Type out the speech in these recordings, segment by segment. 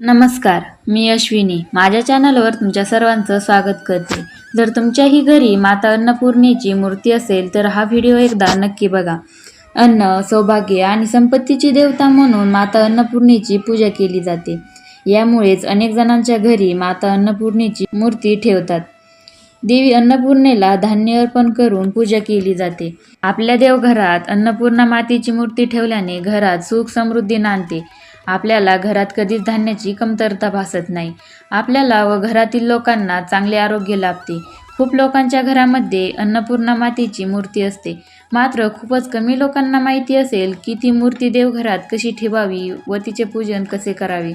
नमस्कार मी अश्विनी. माझ्या चॅनलवर तुमच्या सर्वांचं स्वागत करते. जर तुमच्याही घरी माता अन्नपूर्णेची मूर्ती असेल तर हा व्हिडिओ एकदा नक्की बघा. अन्न सौभाग्य आणि संपत्तीची देवता म्हणून माता अन्नपूर्णेची पूजा केली जाते. यामुळेच अनेक जणांच्या घरी माता अन्नपूर्णेची मूर्ती ठेवतात. देवी अन्नपूर्णेला धान्य अर्पण करून पूजा केली जाते. आपल्या देवघरात अन्नपूर्णा मातेची मूर्ती ठेवल्याने घरात सुख समृद्धी नांदते. आपल्याला घरात कधीच धान्याची कमतरता भासत नाही. आपल्याला व घरातील लोकांना चांगले आरोग्य लाभते. खूप लोकांच्या घरामध्ये अन्नपूर्णा मातेची मूर्ती असते. मात्र खूपच कमी लोकांना माहिती असेल की ती मूर्ती देवघरात कशी ठेवावी व तिचे पूजन कसे करावे?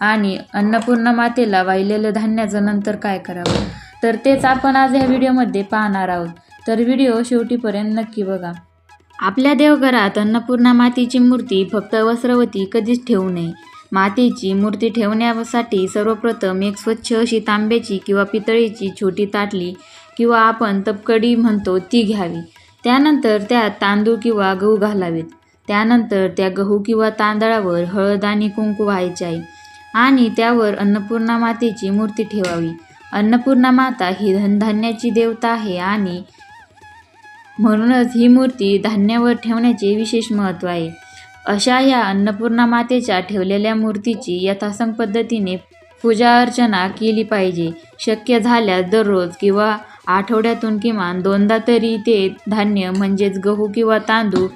आणि अन्नपूर्णा मातेला वाहिलेलं धान्याचं नंतर काय करावं? तर तेच आपण आज ह्या व्हिडिओमध्ये पाहणार आहोत. तर व्हिडिओ शेवटीपर्यंत नक्की बघा. आपल्या देवघरात अन्नपूर्णा मातेची मूर्ती फक्त वस्त्रवती कधीच ठेवू नये. मातेची मूर्ती ठेवण्यासाठी सर्वप्रथम एक स्वच्छ अशी तांब्याची किंवा पितळीची छोटी ताटली किंवा आपण तपकडी म्हणतो ती घ्यावी. त्यानंतर त्यात तांदूळ किंवा गहू घालावेत. त्यानंतर त्या गहू किंवा तांदळावर हळद आणि कुंकू व्हायचे. आहे आणि त्यावर अन्नपूर्णा मातेची मूर्ती ठेवावी. अन्नपूर्णा माता ही धनधान्याची देवता आहे आणि म्हणूनच ही मूर्ती धान्यावर ठेवण्याचे विशेष महत्त्व आहे. अशा ह्या अन्नपूर्णा मातेच्या ठेवलेल्या मूर्तीची यथासंग पद्धतीने पूजा अर्चना केली पाहिजे. शक्य झाल्यास दररोज किंवा आठवड्यातून किमान दोनदा तरी ते धान्य म्हणजेच गहू किंवा तांदूळ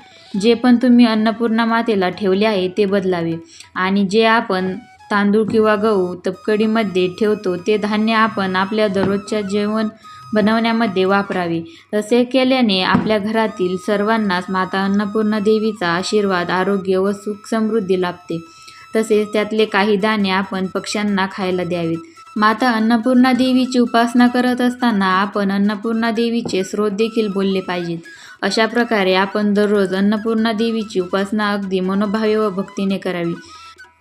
जे पण तुम्ही अन्नपूर्णा मातेला ठेवले आहे ते बदलावे. आणि जे आपण तांदूळ किंवा गहू तपकडीमध्ये ठेवतो ते धान्य आपण आपल्या दररोजच्या जेवण बनवण्यामध्ये वापरावे. तसे केल्याने आपल्या घरातील सर्वांनाच माता अन्नपूर्णा देवीचा आशीर्वाद आरोग्य व सुख समृद्धी लाभते. तसेच त्यातले काही दाणे आपण पक्ष्यांना खायला द्यावेत. माता अन्नपूर्णा देवीची उपासना करत असताना आपण अन्नपूर्णा देवीचे स्रोत देखील बोलले पाहिजेत. अशा प्रकारे आपण दररोज अन्नपूर्णा देवीची उपासना अगदी मनोभावे व भक्तीने करावी.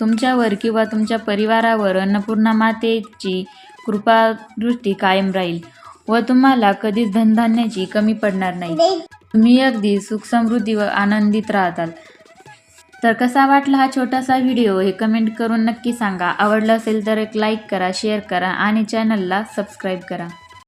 तुमच्यावर किंवा तुमच्या परिवारावर अन्नपूर्णा मातेची कृपादृष्टी कायम राहील व तुम्हाला कधीच धनधान्याची कमी पडणार नाही. तुम्ही अगदी सुख समृद्धी व आनंदित राहताल. तर कसा वाटला हा छोटासा व्हिडिओ हे कमेंट करून नक्की सांगा. आवडला असेल तर एक लाईक करा शेअर करा आणि चॅनलला सबस्क्राईब करा.